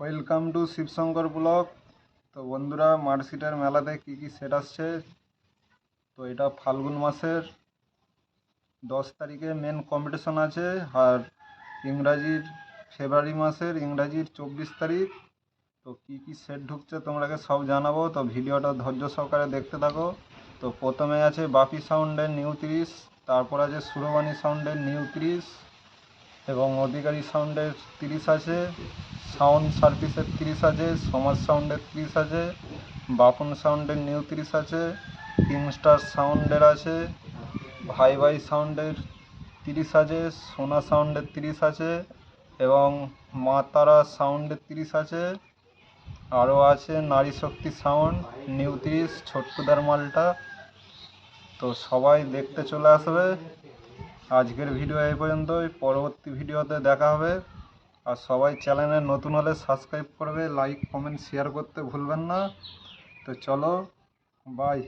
Welcome to Shibshankar blog তো বন্ধুরা মার্কশিটের মেলাতে কী কী সেট আসছে? তো এটা ফাল্গুন মাসের দশ তারিখে মেন কম্পিটিশন আছে আর ইংরাজির ফেব্রুয়ারি মাসের ইংরাজির চব্বিশ তারিখ। তো কী কী সেট ঢুকছে তোমরাকে সব জানাব। তো ভিডিওটা ধৈর্য সহকারে দেখতে থাকো। তো প্রথমে আছে বাপি সাউন্ডের নিউ তিরিশ তারপর আছে সুরবাণী সাউন্ডের নিউ তিরিশ এবং অধিকারী সাউন্ডের তিরিশ আছে। সাউন্ড সার্ভিসের তিরিশ আছে, সমাজ সাউন্ডের তিরিশ আছে, বাপন সাউন্ডের নিউ তিরিশ আছে কিংস্টার সাউন্ডের আছে ভাই ভাই সাউন্ডের তিরিশ আছে, সোনা সাউন্ডের তিরিশ আছে এবং মা তারা সাউন্ডের তিরিশ আছে। আরও আছে নারী শক্তি সাউন্ড, নিউ তিরিশ, ছোট্টুদার মালটা। তো সবাই দেখতে চলে আসবে। আজকের ভিডিও এই পর্যন্তই। পরবর্তী ভিডিওতে দেখা হবে। আর সবাই চ্যানেলে নতুন হলে সাবস্ক্রাইব করবে লাইক কমেন্ট শেয়ার করতে ভুলবেন না। তো চলো বাই